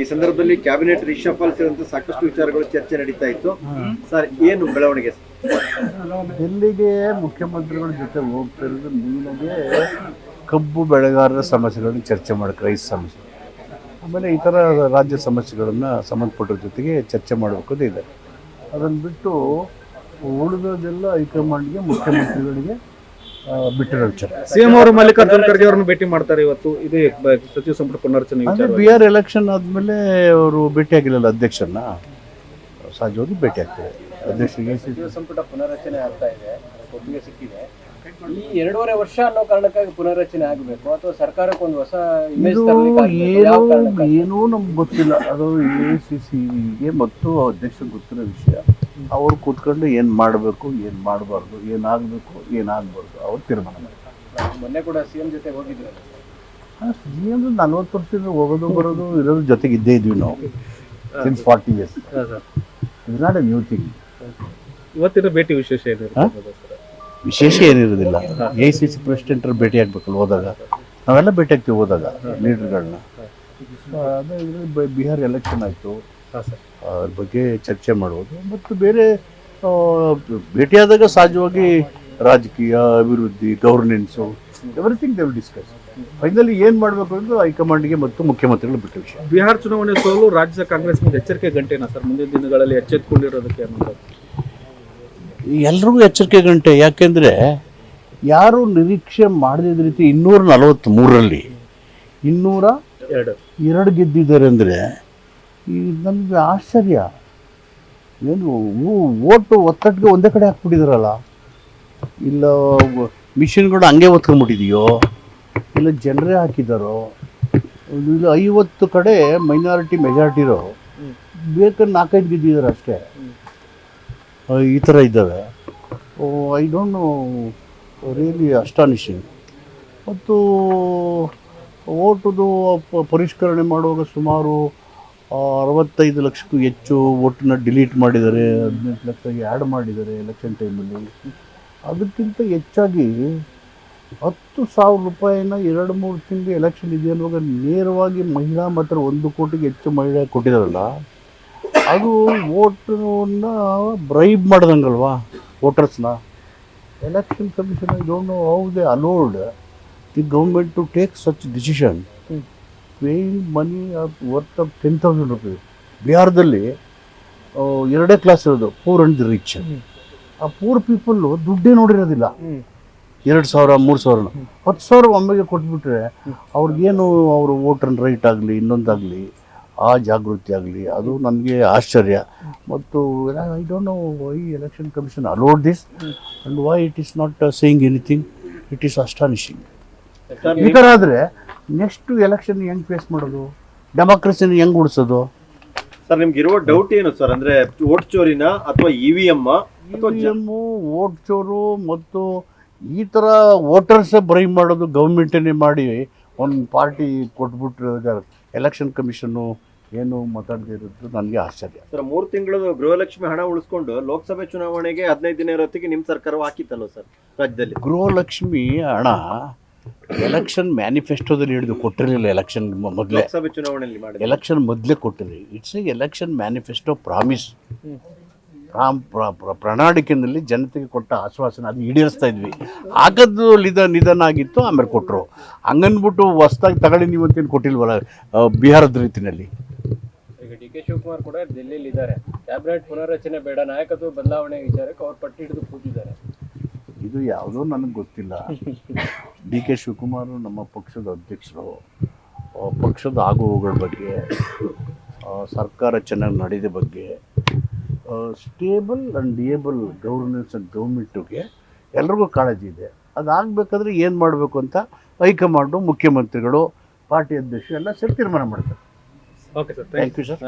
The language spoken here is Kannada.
ಈ ಸಂದರ್ಭದಲ್ಲಿ ಕ್ಯಾಬಿನೆಟ್ ರಿಷಫಾಲ್ ಸೇರಿದಂತೆ ಸಾಕಷ್ಟು ವಿಚಾರಗಳು ಚರ್ಚೆ ನಡೀತಾ ಇತ್ತು. ಸರ್ ಏನು ಬೆಳವಣಿಗೆ? ಡೆಲ್ಲಿಗೆ ಮುಖ್ಯಮಂತ್ರಿಗಳ ಜೊತೆ ಹೋಗ್ತಿರೋದು ನಿಮಗೆ ಕಬ್ಬು ಬೆಳೆಗಾರರ ಸಮಸ್ಯೆಗಳನ್ನು ಚರ್ಚೆ ಮಾಡಕ್ಕೆ ರೈತ ಸಮಸ್ಯೆ. ಆಮೇಲೆ ಇತರ ರಾಜ್ಯ ಸಮಸ್ಯೆಗಳನ್ನ ಸಂಬಂಧಪಟ್ಟ ಜೊತೆಗೆ ಚರ್ಚೆ ಮಾಡಬೇಕು ಇದೆ. ಅದನ್ನು ಬಿಟ್ಟು ಉಳಿದೋದೆಲ್ಲ ಹೈಕಮಾಂಡ್ಗೆ ಮುಖ್ಯಮಂತ್ರಿಗಳಿಗೆ ಆ, ಬಿಟ್ಟಿರೋ ವಿಚಾರ. ಸಿಎಂ ಅವರು ಮಲ್ಲಿಕಾರ್ಜುನ್ ಖರ್ಗೆ ಅವರನ್ನು ಭೇಟಿ ಮಾಡ್ತಾರೆ ಇವತ್ತು. ಇದೇ ಸಚಿವ ಸಂಪುಟ ಪುನರ್ರಚನೆ ಅಂದರೆ ವಿಚಾರ ಬಿ ಆರ್ ಎಲೆಕ್ಷನ್ ಆದಮೇಲೆ ಅವರು ಭೇಟಿಯಾಗಿಲ್ಲಲ್ಲ ಅಧ್ಯಕ್ಷರನ್ನ. ಸಹಜವಾಗಿ ಭೇಟಿ ಆಗ್ತಾರೆ ಅಧ್ಯಕ್ಷರಿಗೆ ಸಚಿವ ಸಂಪುಟ ಪುನರ್ರಚನೆ ಆಗ್ತಾ ಇದೆ ಅದಕ್ಕೆ ಒಪ್ಪಿಗೆ ಸಿಕ್ಕಿದೆ. ಈ ಎರಡೂವರೆ ವರ್ಷ ಅನ್ನೋ ಕಾರಣಕ್ಕಾಗಿ ಪುನರ್ರಚನೆ ಆಗಬೇಕು ಅಥವಾ ಸರ್ಕಾರಕ್ಕೆ ಒಂದು ಹೊಸ ಇಮೇಜ್ ತರಲಿಕ್ಕೆ ಆಗ್ಬೇಕು? ಏನು? ಏನೂ ನಮ್ಗೆ ಗೊತ್ತಿಲ್ಲ. ಅದು ಎ ಸಿ ಸಿಗೆ ಮತ್ತು ಅಧ್ಯಕ್ಷ ಗೊತ್ತಿರೋ ವಿಷಯ. ಅವ್ರು ಕೂತ್ಕೊಂಡು ಏನು ಮಾಡಬೇಕು ಏನು ಮಾಡಬಾರ್ದು ಏನಾಗಬೇಕು ಏನಾಗಬಾರ್ದು ಅವ್ರು ತೀರ್ಮಾನ ಮಾಡ್ತಾರೆ. ಮೊನ್ನೆ ಕೂಡ ಸಿಎಂ ಜೊತೆ ಹೋಗಿದ್ದೀರ ಸಿ ಎಂ ನಲ್ವತ್ತು ವರ್ಷದಿಂದ ಹೋಗೋದು ಬರೋದು ಇರೋದು ಜೊತೆಗೆ ಇದ್ದೇ ಇದ್ವಿ ನಾವು. Since forty years. Is not a new thing ಇವತ್ತಿನ ಭೇಟಿ ವಿಶೇಷ ಏನು? ವಿಶೇಷ ಏನಿರೋದಿಲ್ಲ. ಎ ಸಿ ಸಿ ಪ್ರೆಸಿಡೆಂಟರ್ ಭೇಟಿ ಆಗ್ಬೇಕಲ್ಲ ಹೋದಾಗ? ನಾವೆಲ್ಲ ಭೇಟಿ ಆಗ್ತೀವಿ ಹೋದಾಗ ಲೀಡರ್ಗಳನ್ನ ಬಿಹಾರ್ ಎಲೆಕ್ಷನ್ ಆಯಿತು. ಅದ್ರ ಬಗ್ಗೆ ಚರ್ಚೆ ಮಾಡುವುದು. ಮತ್ತು ಬೇರೆ ಭೇಟಿಯಾದಾಗ ಸಹಜವಾಗಿ ರಾಜಕೀಯ ಅಭಿವೃದ್ಧಿ governance everything they will discuss finally ಏನು ಮಾಡಬೇಕು ಅಂದ್ರೆ ಹೈಕಮಾಂಡ್ಗೆ ಮತ್ತು ಮುಖ್ಯಮಂತ್ರಿಗಳು ಬಿಟ್ಟ ವಿಷಯ. ಬಿಹಾರ ಚುನಾವಣೆ ಸೋಲು ರಾಜ್ಯ ಕಾಂಗ್ರೆಸ್ ಮುಂದೆ ಎಚ್ಚರಿಕೆ ಗಂಟೆನಾ ಸರ್? ಮುಂದಿನ ದಿನಗಳಲ್ಲಿ ಎಚ್ಚೆತ್ಕೊಂಡಿರೋದಕ್ಕೆ ಎಲ್ರಿಗೂ ಎಚ್ಚರಿಕೆ ಗಂಟೆ. ಯಾಕೆಂದರೆ ಯಾರು ನಿರೀಕ್ಷೆ ಮಾಡದಿದ್ದ ರೀತಿ ಇನ್ನೂರ ನಲವತ್ತ್ಮೂರರಲ್ಲಿ ಇನ್ನೂರ ಎರಡು. ಎರಡು ಗೆದ್ದಿದ್ದಾರೆ ಅಂದರೆ ಈ ನಮಗೆ ಆಶ್ಚರ್ಯ. ಏನು ಓಟು ಒತ್ತಟ್ಟಿಗೆ ಒಂದೇ ಕಡೆ ಹಾಕ್ಬಿಟ್ಟಿದ್ರಲ್ಲ. ಇಲ್ಲ ಮಿಷಿನ್ಗಳು ಹಂಗೆ ಒತ್ಕೊಂಡ್ಬಿಟ್ಟಿದೆಯೋ? ಇಲ್ಲ ಜನರೇ ಹಾಕಿದ್ದಾರೋ? ಇಲ್ಲ ಐವತ್ತು ಕಡೆ ಮೈನಾರಿಟಿ ಮೆಜಾರಿಟಿರೋ ಬೇಕಾದ್ರೆ ನಾಲ್ಕೈದು ಗೆದ್ದಿದ್ದಾರೆ ಅಷ್ಟೇ. ಈ ಥರ ಇದ್ದಾವೆ. I don't know. Really astonishing. ಮತ್ತು ಓಟದು ಪರಿಷ್ಕರಣೆ ಮಾಡುವಾಗ ಸುಮಾರು ಅರವತ್ತೈದು ಲಕ್ಷಕ್ಕೂ ಹೆಚ್ಚು ಓಟನ್ನ ಡಿಲೀಟ್ ಮಾಡಿದ್ದಾರೆ, ಹದಿನೆಂಟು ಲಕ್ಷಗೆ ಆ್ಯಡ್ ಮಾಡಿದ್ದಾರೆ ಎಲೆಕ್ಷನ್ ಟೈಮಲ್ಲಿ ಅದಕ್ಕಿಂತ ಹೆಚ್ಚಾಗಿ ಹತ್ತು ಸಾವಿರ ರೂಪಾಯಿನ ಎರಡು ಮೂರು ತಿಂಗಳು ಎಲೆಕ್ಷನ್ ಇದೆ ಅನ್ನುವಾಗ ನೇರವಾಗಿ ಮಹಿಳಾ ಮಾತ್ರ ಒಂದು ಕೋಟಿಗೆ ಹೆಚ್ಚು ಮಹಿಳೆ ಕೊಟ್ಟಿದ್ದಾರಲ್ಲ, ಅದು ವೋಟನ್ನ ಬ್ರೈಬ್ ಮಾಡ್ದಂಗಲ್ವಾ ವೋಟರ್ಸ್ನ election commission I don't know how they allowed the government to take such decision paying money worth of ten thousand rupees ಬಿಹಾರದಲ್ಲಿ ಎರಡೇ ಕ್ಲಾಸ್ ಇರೋದು ಪೂರ್ ಅಂಡ್ ದಿ ರಿಚ್ ಆ ಪೂರ್ ಪೀಪಲ್ಲು ದುಡ್ಡೇ ನೋಡಿರೋದಿಲ್ಲ. ಎರಡು ಸಾವಿರ ಮೂರು ಸಾವಿರ. ಹತ್ತು ಸಾವಿರ ಒಮ್ಮೆಗೆ ಕೊಟ್ಬಿಟ್ರೆ ಅವ್ರಿಗೇನು ಅವರು ವೋಟರ್ ರೈಟ್ ಆಗಲಿ ಇನ್ನೊಂದಾಗಲಿ ಆ ಜಾಗೃತಿ ಆಗಲಿ ಅದು ನನಗೆ ಆಶ್ಚರ್ಯ. ಮತ್ತು I don't know why election commission allowed this and why it is not saying anything it is astonishing ಈ ಥರ ಆದರೆ ನೆಕ್ಸ್ಟ್ ಎಲೆಕ್ಷನ್ ಹೆಂಗ್ ಫೇಸ್ ಮಾಡೋದು? ಡೆಮಾಕ್ರಸಿನ ಹೆಂಗ್ ಉಳಿಸೋದು? ಸರ್ ನಿಮ್ಗೆ ಇರುವ ಡೌಟ್ ಏನು ಸರ್? ಅಂದ್ರೆ ಓಟ್ ಚೋರಿನ ಅಥವಾ ಇವಿಎಂ ವಿ ಜ- ಇವಿಎಮ್ಮು ವೋಟ್ ಚೋರು ಮತ್ತು ಈ ಥರ ವೋಟರ್ಸ್ ಬ್ರೈ ಮಾಡೋದು ಗೌರ್ಮೆಂಟನ್ನೇ ಮಾಡಿ ಒಂದು ಪಾರ್ಟಿ ಕೊಟ್ಬಿಟ್ರೆ ಎಲೆಕ್ಷನ್ ಕಮಿಷನ್ನು ಏನು ಮಾತಾಡದೇ ಇರೋದು ನನಗೆ ಆಶ್ಚರ್ಯ. ಸರ್ ಮೂರು ತಿಂಗಳು ಗೃಹಲಕ್ಷ್ಮಿ ಹಣ ಉಳಿಸ್ಕೊಂಡು ಲೋಕಸಭೆ ಚುನಾವಣೆಗೆ ಹದಿನೈದು ದಿನ ಇರೋತ್ತಿಗೆ ನಿಮ್ಮ ಸರ್ಕಾರವು ಹಾಕಿತ್ತಲ್ವ ಸರ್ ರಾಜ್ಯದಲ್ಲಿ? ಗೃಹಲಕ್ಷ್ಮಿ ಹಣ ಎಲೆಕ್ಷನ್ ಮ್ಯಾನಿಫೆಸ್ಟೋದಲ್ಲಿ ಹಿಡಿದು ಕೊಟ್ಟಿರಲಿಲ್ಲ ಎಲೆಕ್ಷನ್ ಮೊದಲೇ. ಲೋಕಸಭೆ ಚುನಾವಣೆಯಲ್ಲಿ ಮಾಡಿ ಎಲೆಕ್ಷನ್ ಮೊದಲೇ ಕೊಟ್ಟಿರಿ it's a election manifesto promise ಪ್ರಾಮ್ ಪ್ರ- ಪ್ರ- ಪ್ರಣಾಳಿಕೆಯಲ್ಲಿ ಜನತೆಗೆ ಕೊಟ್ಟ ಆಶ್ವಾಸನ ಅದು ಈಡೇರಿಸ್ತಾ ಇದ್ವಿ. ಆಗದ್ದು ನಿಧ ನಿಧನ ಆಗಿತ್ತು ಆಮೇಲೆ ಕೊಟ್ಟರು ಹಂಗನ್ಬಿಟ್ಟು ಹೊಸ್ದಾಗಿ ತಗೊಳ್ಳಿ ನೀವು ಅಂತೇನು ಕೊಟ್ಟಿಲ್ವಲ್ಲ ಬಿಹಾರದ ರೀತಿಯಲ್ಲಿ ಈಗ ಡಿ ಕೆ ಶಿವಕುಮಾರ್ ಕೂಡ ಡೆಲ್ಲಿಯಲ್ಲಿ ಇದ್ದಾರೆ ಕ್ಯಾಬಿನೆಟ್ ಪುನರ್ರಚನೆ ಬೇಡ ನಾಯಕತ್ವ ಬದಲಾವಣೆ ವಿಚಾರಕ್ಕೆ ಅವ್ರು ಪಟ್ಟಿ ಹಿಡಿದು ಕೂತಿದ್ದಾರೆ. ಇದು ಯಾವುದೋ ನನಗೆ ಗೊತ್ತಿಲ್ಲ. ಡಿ ಕೆ ಶಿವಕುಮಾರ್ ನಮ್ಮ ಪಕ್ಷದ ಅಧ್ಯಕ್ಷರು ಪಕ್ಷದ ಆಗುಹೋಗಳ ಬಗ್ಗೆ ಸರ್ಕಾರ ಚೆನ್ನಾಗಿ ನಡೆದ ಬಗ್ಗೆ stable and able governance and ಗೌರ್ಮೆಂಟಿಗೆ ಎಲ್ರಿಗೂ ಕಾಳಜಿ ಇದೆ. ಅದಾಗಬೇಕಾದ್ರೆ ಏನು ಮಾಡಬೇಕು ಅಂತ ಹೈಕಮಾಂಡು ಮುಖ್ಯಮಂತ್ರಿಗಳು ಪಾರ್ಟಿ ಅಧ್ಯಕ್ಷರು ಎಲ್ಲ ಸೇರಿ ತೀರ್ಮಾನ ಮಾಡ್ತಾರೆ. Okay sir thank you sir